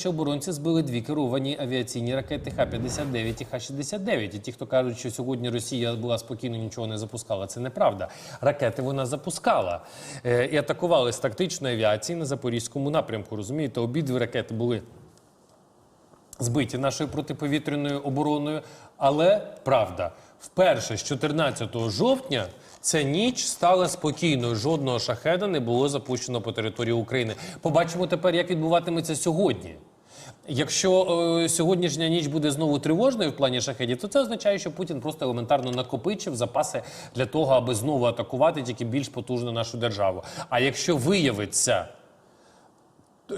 що оборонці збили дві керовані авіаційні ракети Х-59 і Х-69. І ті, хто кажуть, що сьогодні Росія була спокійно, нічого не запускала, це неправда. Ракети вона запускала е, і атакували з тактичної авіації на запорізькому напрямку. Розумієте, обидві ракети були збиті нашою протиповітряною обороною. Але правда, вперше з 14 жовтня ця ніч стала спокійною. Жодного шахеда не було запущено по території України. Побачимо тепер, як відбуватиметься сьогодні. Якщо е, сьогоднішня ніч буде знову тривожною в плані шахедів, то це означає, що Путін просто елементарно накопичив запаси для того, аби знову атакувати тільки більш потужно нашу державу. А якщо виявиться,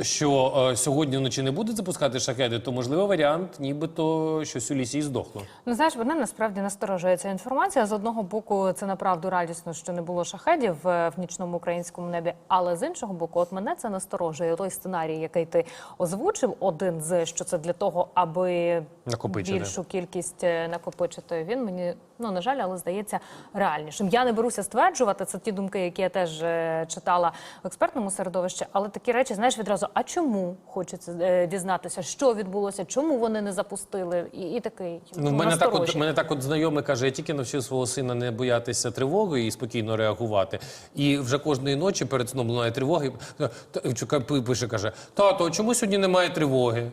що е, сьогодні вночі не будуть запускати шахеди, то можливо варіант, нібито щось у лісі і здохло. Ну, знаєш, мене насправді насторожує ця інформація. З одного боку, це направду радісно, що не було шахедів е, в нічному українському небі. Але з іншого боку, от мене це насторожує. Той сценарій, який ти озвучив, один з що це для того, аби Накопичити. більшу кількість е, накопичити. Він мені ну на жаль, але здається реальнішим. Я не беруся стверджувати. Це ті думки, які я теж е, читала в експертному середовищі. Але такі речі, знаєш, відразу. А чому хочеться е, дізнатися, що відбулося, чому вони не запустили, і, і такий Ну, мене так, от, мене так от знайомий каже, я тільки навчив свого сина не боятися тривоги і спокійно реагувати. І вже кожної ночі перед сном лунає тривоги. Пише, каже, тато, чому сьогодні немає тривоги?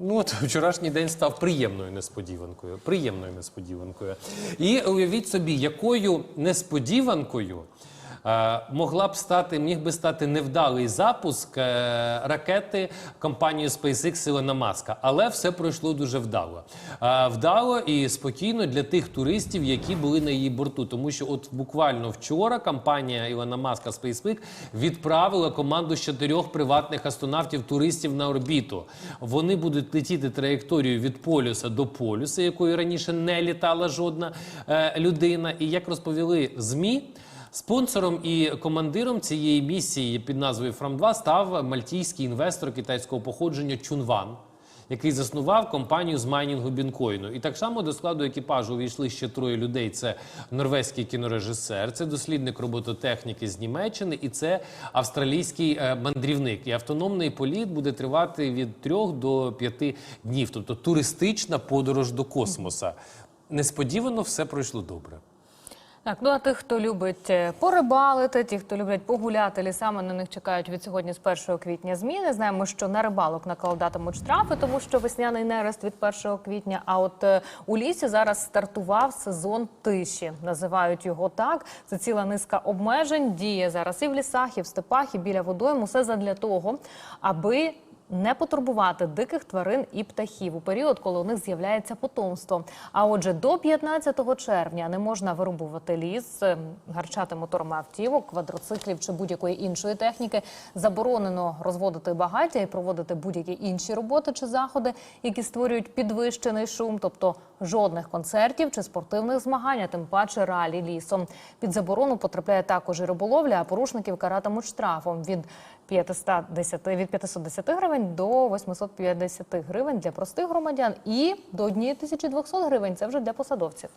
Ну, от вчорашній день став приємною несподіванкою. Приємною несподіванкою. І уявіть собі, якою несподіванкою могла б стати, міг би стати невдалий запуск е, ракети компанії SpaceX Ілона Маска. Але все пройшло дуже вдало. Е, вдало і спокійно для тих туристів, які були на її борту. Тому що, от буквально вчора компанія Ілона Маска SpaceX відправила команду чотирьох приватних астронавтів туристів на орбіту. Вони будуть летіти траєкторією від полюса до полюса, якою раніше не літала жодна е, людина. І як розповіли змі. Спонсором і командиром цієї місії під назвою Фрам-2 став мальтійський інвестор китайського походження Чунван, який заснував компанію з майнінгу бінкоїну. І так само до складу екіпажу увійшли ще троє людей: це норвезький кінорежисер, це дослідник робототехніки з Німеччини, і це австралійський е, мандрівник. І автономний політ буде тривати від трьох до п'яти днів, тобто туристична подорож до космоса. Несподівано все пройшло добре. Так, ну а тих, хто любить е, порибалити, ті, хто люблять погуляти лісами, на них чекають від сьогодні з 1 квітня зміни. Знаємо, що на рибалок накладатимуть штрафи, тому що весняний нерест від 1 квітня. А от е, у лісі зараз стартував сезон тиші. Називають його так. Це ціла низка обмежень. Діє зараз і в лісах, і в степах, і біля водойм. Усе задля того, аби не потурбувати диких тварин і птахів у період, коли у них з'являється потомство. А отже, до 15 червня не можна вирубувати ліс, ем, гарчати моторами автівок, квадроциклів чи будь-якої іншої техніки. Заборонено розводити багаття і проводити будь-які інші роботи чи заходи, які створюють підвищений шум, тобто жодних концертів чи спортивних змагань, а тим паче ралі лісом. Під заборону потрапляє також і риболовля, а порушників каратимуть штрафом від 510, від 510 гривень до 850 гривень для простих громадян і до 1200 гривень це вже для посадовців.